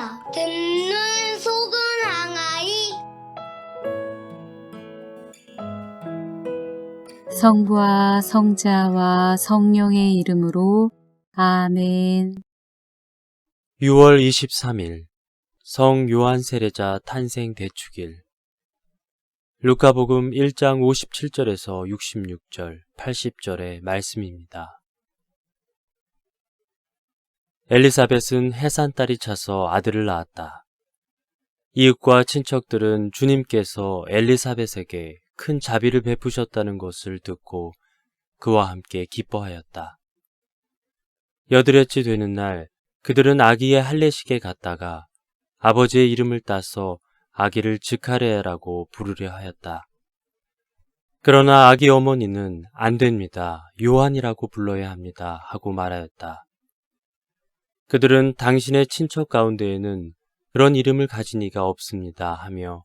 하여 듣는 속은 항아리 성부와 성자와 성령의 이름으로 아멘. 6월 23일 성 요한 세례자 탄생 대축일 루카복음 1장 57절에서 66절, 80절의 말씀입니다. 엘리사벳은 해산딸이 차서 아들을 낳았다. 이웃과 친척들은 주님께서 엘리사벳에게 큰 자비를 베푸셨다는 것을 듣고 그와 함께 기뻐하였다. 여드렛이 되는 날 그들은 아기의 할례식에 갔다가 아버지의 이름을 따서 아기를 즈카레라고 부르려 하였다. 그러나 아기 어머니는 안 됩니다. 요한이라고 불러야 합니다. 하고 말하였다. 그들은 당신의 친척 가운데에는 그런 이름을 가진 이가 없습니다. 하며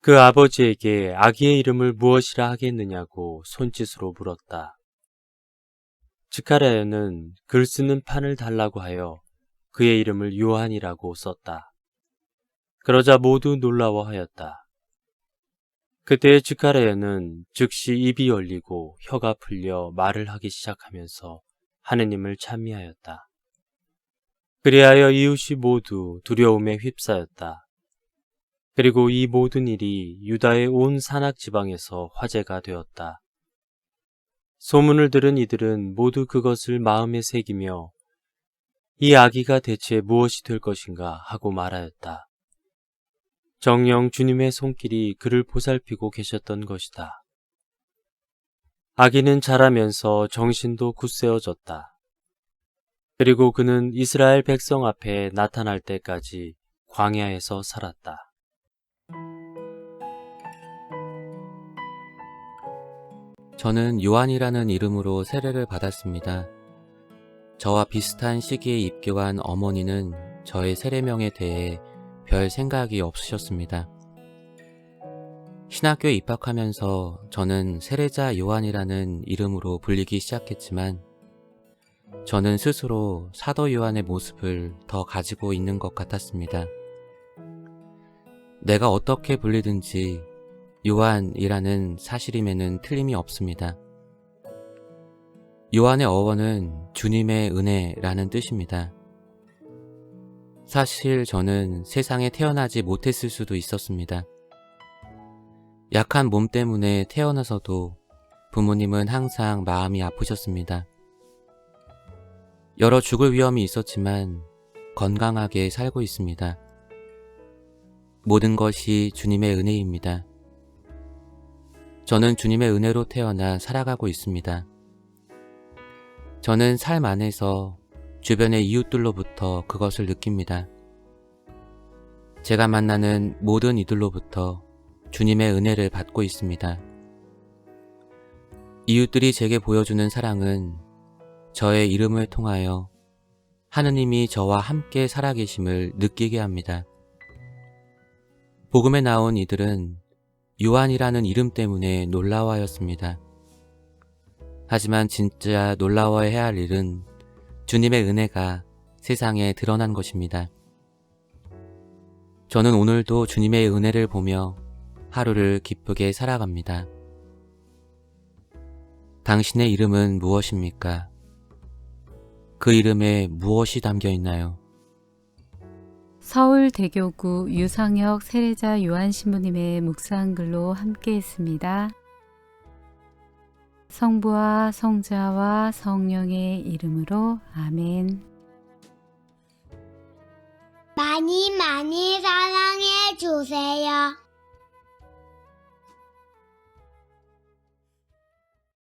그 아버지에게 아기의 이름을 무엇이라 하겠느냐고 손짓으로 물었다. 즈카레는 글 쓰는 판을 달라고 하여 그의 이름을 요한이라고 썼다. 그러자 모두 놀라워하였다. 그때 즈카레는 즉시 입이 열리고 혀가 풀려 말을 하기 시작하면서 하느님을 찬미하였다. 그리하여 이웃이 모두 두려움에 휩싸였다. 그리고 이 모든 일이 유다의 온 산악 지방에서 화제가 되었다. 소문을 들은 이들은 모두 그것을 마음에 새기며 이 아기가 대체 무엇이 될 것인가 하고 말하였다. 정령 주님의 손길이 그를 보살피고 계셨던 것이다. 아기는 자라면서 정신도 굳세어졌다. 그리고 그는 이스라엘 백성 앞에 나타날 때까지 광야에서 살았다. 저는 요한이라는 이름으로 세례를 받았습니다. 저와 비슷한 시기에 입교한 어머니는 저의 세례명에 대해 별 생각이 없으셨습니다. 신학교에 입학하면서 저는 세례자 요한이라는 이름으로 불리기 시작했지만 저는 스스로 사도 요한의 모습을 더 가지고 있는 것 같았습니다. 내가 어떻게 불리든지 요한이라는 사실임에는 틀림이 없습니다. 요한의 어원은 주님의 은혜라는 뜻입니다. 사실 저는 세상에 태어나지 못했을 수도 있었습니다. 약한 몸 때문에 태어나서도 부모님은 항상 마음이 아프셨습니다. 여러 죽을 위험이 있었지만 건강하게 살고 있습니다. 모든 것이 주님의 은혜입니다. 저는 주님의 은혜로 태어나 살아가고 있습니다. 저는 삶 안에서 주변의 이웃들로부터 그것을 느낍니다. 제가 만나는 모든 이들로부터 주님의 은혜를 받고 있습니다. 이웃들이 제게 보여주는 사랑은 저의 이름을 통하여 하느님이 저와 함께 살아계심을 느끼게 합니다. 복음에 나온 이들은 요한이라는 이름 때문에 놀라워하였습니다. 하지만 진짜 놀라워해야 할 일은 주님의 은혜가 세상에 드러난 것입니다. 저는 오늘도 주님의 은혜를 보며 하루를 기쁘게 살아갑니다. 당신의 이름은 무엇입니까? 그 이름에 무엇이 담겨 있나요? 서울대교구 유상혁 세례자 요한 신부님의 묵상글로 함께했습니다. 성부와 성자와 성령의 이름으로 아멘. 많이 많이